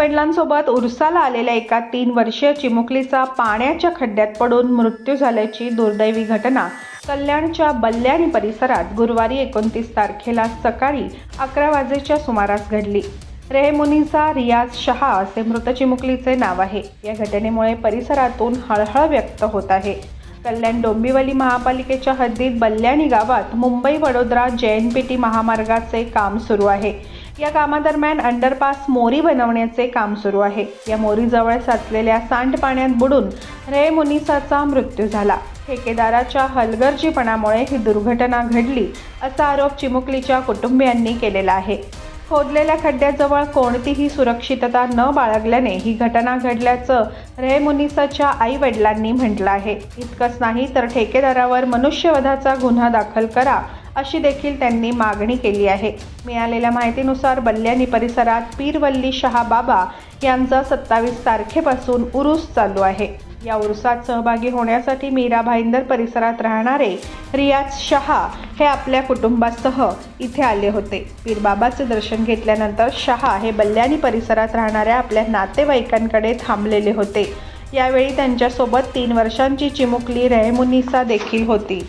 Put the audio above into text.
आईवडिलांसोबत उरसाला आलेल्या एका तीन वर्षीय चिमुकलीचा पाण्याच्या खड्ड्यात पडून मृत्यू झाल्याची दुर्दैवी घटना कल्याणच्या बल्ल्याणी परिसरात गुरुवारी एकोणतीस तारखेला सकाळी अकरा वाजेच्या सुमारास घडली. रेहमुनीचा रियाज शहा असे मृत चिमुकलीचे नाव आहे. या घटनेमुळे परिसरातून हळहळ व्यक्त होत आहे. कल्याण डोंबिवली महापालिकेच्या हद्दीत बल्ल्याणी गावात मुंबई वडोदरा जैन पी टी महामार्गाचे काम सुरू आहे. या कामादरम्यान अंडरपास मोरी बनवण्याचे काम सुरू आहे. या मोरीजवळ साचलेल्या सांडपाण्यात बुडून रे मुनिसाचा मृत्यू झाला. ठेकेदाराच्या हलगर्जीपणामुळे ही दुर्घटना घडली असा आरोप चिमुकलीच्या कुटुंबियांनी केलेला आहे. खोदलेल्या खड्ड्याजवळ कोणतीही सुरक्षितता न बाळगल्याने ही घटना घडल्याचं रेहमुनिसाच्या आई वडिलांनी म्हटलं आहे. इतकंच नाही तर ठेकेदारावर मनुष्यवधाचा गुन्हा दाखल करा अशी देखील त्यांनी मागणी केली आहे. मिळालेल्या माहितीनुसार बल्ल्यानी परिसरात पीरवल्ली शहा बाबा यांचा सत्तावीस तारखेपासून उरूस चालू आहे. या उरुसात सहभागी होण्यासाठी मीरा भाईंदर परिसरात राहणारे रियाज शहा हे आपल्या कुटुंबासह इथे आले होते. पीरबाबाचे दर्शन घेतल्यानंतर शहा हे बल्ल्यानी परिसरात राहणाऱ्या आपल्या नातेवाईकांकडे थांबलेले होते. यावेळी त्यांच्यासोबत तीन वर्षांची चिमुकली रेहमुनिसा देखील होती.